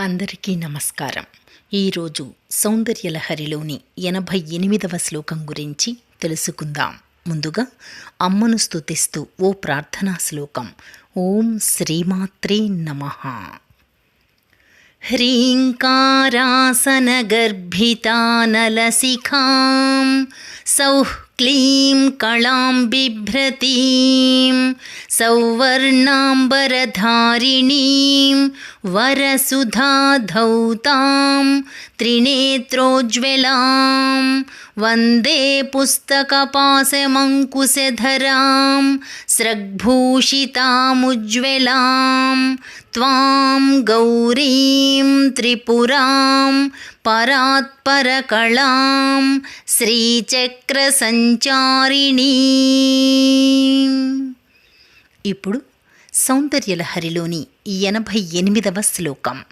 అందరికీ నమస్కారం. ఈరోజు సౌందర్యలహరిలోని ఎనభై ఎనిమిదవ శ్లోకం గురించి తెలుసుకుందాం. ముందుగా అమ్మను స్తుతిస్తూ ఓ ప్రార్థనా శ్లోకం. ఓం శ్రీమాత్రే నమ. హ్రీంకారాసనగర్భితానలసిఖాం సౌః క్లీం కళాం బిభ్రతీం సౌవర్ణాంబరధారిణీం वरसुधाधौतां त्रिनेत्रोज्ज्वलां वन्दे पुस्तकपाशमङ्कुशधरां स्रग्भूषितामुज्ज्वलां त्वां गौरीं त्रिपुरां परात्परकलां श्रीचक्रसञ्चारिणी इपुडु సౌందర్యలహరిలోని ఎనభై ఎనిమిదవ శ్లోకం.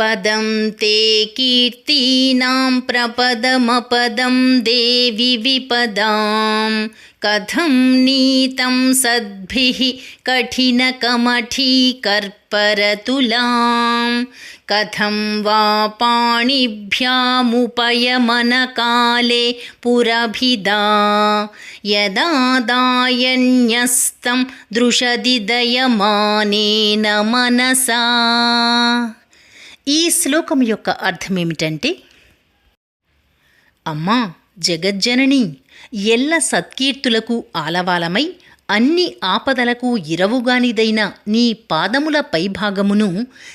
पदं ते कीर्तीनां प्रपदमपदं देवि विपदां। कथं नीतं सद्भिः कठिनकमठीकर्परतुलां कथं वा पाणिभ्यामुपयमनकाले पुरभिदा। यदा दायन्यस्तं दृशदिदयमानेन मनसा। ఈ శ్లోకం యొక్క అర్థమేమిటంటే అమ్మా జగజ్జనని ఎల్ల సత్కీర్తులకు ఆలవాలమై అన్ని ఆపదలకు ఇరవుగానిదైన నీ పాదముల పైభాగమును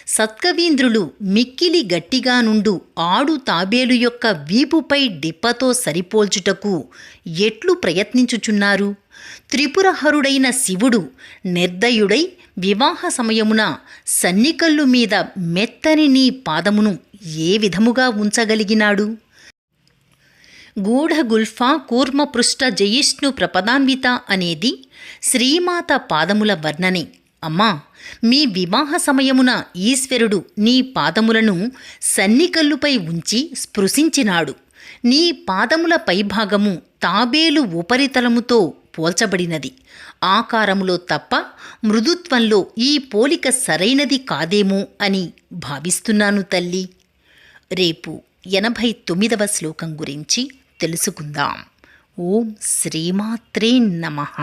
సత్కవీంద్రులు మిక్కిలి గట్టిగా నుండు ఆడు తాబేలు యొక్క వీపుపై డిప్పతో సరిపోల్చుటకు ఎట్లు ప్రయత్నించుచున్నారు? త్రిపురహరుడైన శివుడు నిర్దయుడై వివాహ సమయమున సన్నికల్లు మీద మెత్తని నీ పాదమును ఏ విధముగా ఉంచగలిగినాడు? గూఢగుల్ఫా కూర్మపృష్ఠ జయిష్ణు ప్రపదాన్విత అనేది శ్రీమాత పాదముల వర్ణనే. అమ్మా మీ వివాహ సమయమున ఈశ్వరుడు నీ పాదములను సన్నికల్లుపై ఉంచి స్పృశించినాడు. నీ పాదముల పైభాగము తాబేలు ఉపరితలముతో పోల్చబడినది. ఆకారములో తప్ప మృదుత్వంలో ఈ పోలిక సరైనది కాదేమో అని భావిస్తున్నాను తల్లి. రేపు ఎనభై తొమ్మిదవ శ్లోకం గురించి తెలుసుకుందాం. ఓం శ్రీమాత్రే నమః.